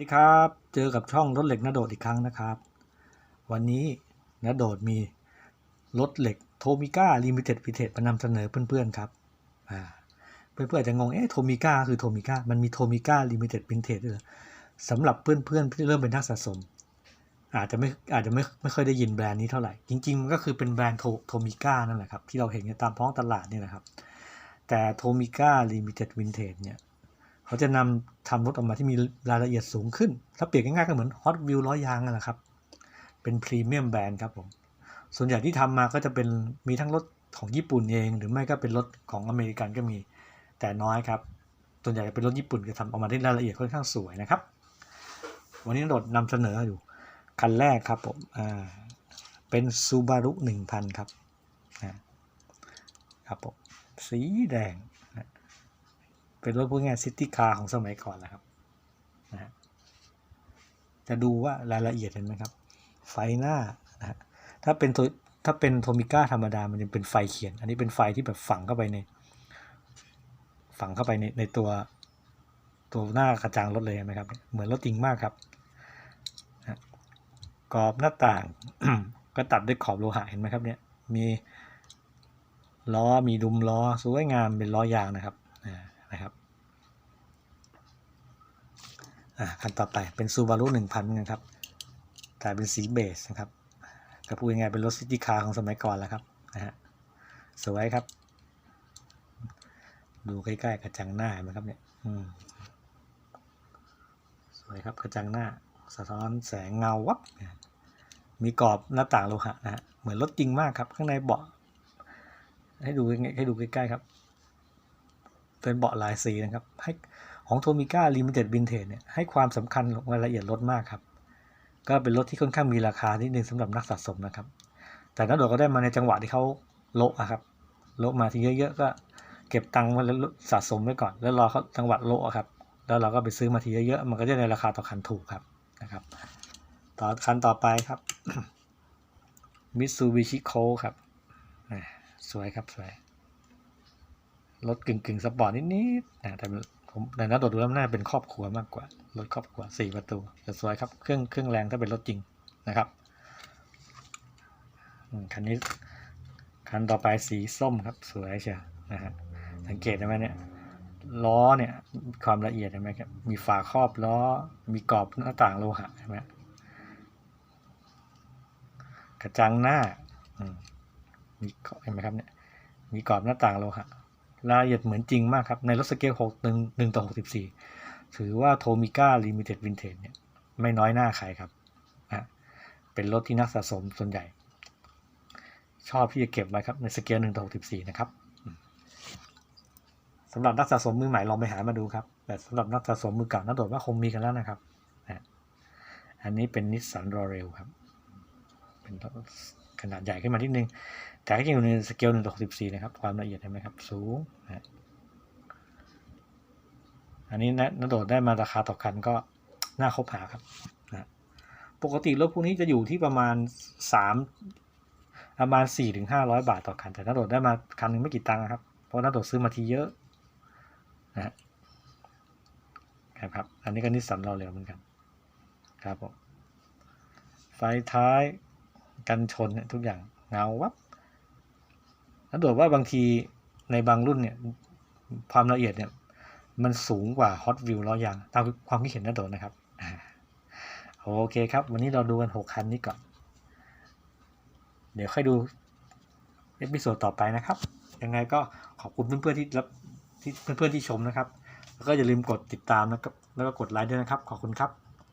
สดีครับ เจอกับช่องรถเหล็กนาโดดอีกครั้งนะครับ วันนี้นาโดดมีรถเหล็กโทมิก้าลิมิเต็ดพิเศษมานำเสนอเพื่อนๆครับเพื่อนๆอาจจะงงเอ๊ะโทมิก้าคือโทมิก้ามันมีโทมิก้าลิมิเต็ดพิเศษด้วยหรอสำหรับเพื่อนๆที่เริ่มเป็นนักสะสม อาจจะไม่อาจจะไม่ไม่ค่อยได้ยินแบรนด์นี้เท่าไหร่ จริงๆมันก็คือเป็นแบรนด์โทโทมิก้านั่นแหละครับที่เราเห็นกันตามท้องตลาดนี่แหละครับแต่โทมิก้าลิมิเต็ดวินเทจเนี่ย เขาจะนำทำรถออกมาที่มีรายละเอียดสูงขึ้น ถ้าเปรียบง่ายๆก็เหมือนฮอตวิวล้อยางนั่นแหละครับ เป็นพรีเมียมแบรนด์ครับผม ส่วนใหญ่ที่ทำมาก็จะเป็นมีทั้งรถของญี่ปุ่นเอง หรือไม่ก็เป็นรถของอเมริกันก็มี แต่น้อยครับ ส่วนใหญ่เป็นรถญี่ปุ่นจะทำออกมาได้รายละเอียดค่อนข้างสวยนะครับ วันนี้โดดนำเสนออยู่ คันแรกครับผมอ่าเป็นซูบารุหนึ่งพันครับนะครับผมสีแดง เป็นรถพวกงายซิตี้คาร์ของสมัยก่อนแหละครับนะจะดูว่ารายละเอียดเห็นไหมครับ ไฟหน้านะถ้าเป็นตัวถ้าเป็นโทมิก้าธรรมดา มันจะเป็นไฟเขียน อันนี้เป็นไฟที่แบบฝังเข้าไปใน ฝังเข้าไปในในตัวตัวหน้ากระจังรถเลยเห็นไหมครับ เหมือนรถจริงมากครับนะกรอบหน้าต่างก็ตัดด้วยขอบโลหะเห็นไหมครับเนี่ย มีล้อ มีดุมล้อ สวยงามเป็นล้อยางนะครับอ่า นะครับอ่าคันต่อไปเป็นซูบารุหนึ่งพันกันครับแต่เป็นสีเบจนะครับก็พูดง่ายๆเป็นรถซิตี้คาร์ของสมัยก่อนแล้วครับนะฮะสวยครับ ดูใกล้ๆกระจังหน้าเห็นไหมครับเนี่ยอืมสวยครับกระจังหน้า สะท้อนแสงเงาวับมีกรอบหน้าต่างโลหะนะฮะเหมือนรถจริงมากครับ ข้างในเบาะให้ดูให้ดูใกล้ๆครับ เป็นเบาะลายสีนะครับ ให้ของโทมิก้าลิมิเต็ดวินเทจเนี่ยให้ความสำคัญของรายละเอียดรถมากครับ ก็เป็นรถที่ค่อนข้างมีราคานิดนึงสำหรับนักสะสมนะครับ แต่นักโดดก็ได้มาในจังหวะที่เขาโละอะครับโละมาทีเยอะๆก็เก็บตังค์ไว้แล้วสะสมไว้ก่อน แล้วรอเขาจังหวะโละอะครับ แล้วเราก็ไปซื้อมาทีเยอะๆมันก็จะในราคาต่อคันถูกครับนะครับ ต่อคันต่อไปครับมิตซูบิชิโคครับสวยครับสวย รถกึ่งกึ่งสปอร์ตนิดๆนะแต่ผมในนัดโดดดูแล้วน่าเป็นครอบครัวมากกว่ารถครอบครัวสี่ประตูแต่สวยครับเครื่องเครื่องแรงถ้าเป็นรถจริงนะครับอืมคันนี้คันต่อไปสีส้มครับสวยเชียวนะฮะสังเกตได้ไหมเนี่ยล้อเนี่ยความละเอียดเห็นไหมครับมีฝาครอบล้อมีกรอบหน้าต่างโลหะเห็นไหมกระจังหน้าอืมมีเห็นไหมครับเนี่ยมีกรอบหน้าต่างโลหะ รายละเอียดเหมือนจริงมากครับ ในรถสเกล6 1 1ต่อ 64 ถือว่าโทมิก้าลิมิเต็ดวินเทจเนี่ยไม่น้อยหน้าใครครับนะเป็นรถที่นักสะสมส่วนใหญ่ ชอบที่จะเก็บไว้ครับ ในสเกล1ต่อ 64 นะครับสำหรับนักสะสมมือใหม่ลองไปหามาดูครับ แต่สำหรับนักสะสมมือเก่าน่าโดดว่าคงมีกันแล้วนะครับนะอันนี้เป็นนิสสันรอเรลครับ เป็นรถ ขนาดใหญ่ขึ้นมานิดนึง แต่ก็ยังอยู่ในสเกล1ต่อ64นะครับ ความละเอียดเห็นไหมครับ สูงนะอันนี้นะนโดดได้มาราคาต่อคันก็น่าคบหาครับนะปกติรถพวกนี้จะอยู่ที่ประมาณ3ประมาณ4-500ถึง500บาทต่อคัน แต่นโดดได้มาคันหนึงไม่กี่ตังค์ครับ เพราะนโดดซื้อมาทีเยอะนะฮะครับ อันนี้ก็นิสสันเราเร็วเหมือนกัน ครับผม ไฟท้าย กันชนเนี่ยทุกอย่างเงาวับแล้วโดดว่าบางทีในบางรุ่นเนี่ยความละเอียดเนี่ยมันสูงกว่า Hot View ล้อยางตามความคิดเห็นนะโดดนะครับโอเคครับ วันนี้เราดูกัน 6 คันนี้ก่อน เดี๋ยวค่อยดูเอพิโซดต่อไปนะครับ ยังไงก็ขอบคุณเพื่อนๆที่รับที่เพื่อนๆที่ชมนะครับ แล้วก็อย่าลืมกดติดตามนะครับแล้วก็กดไลค์ด้วยนะครับ ขอบคุณครับ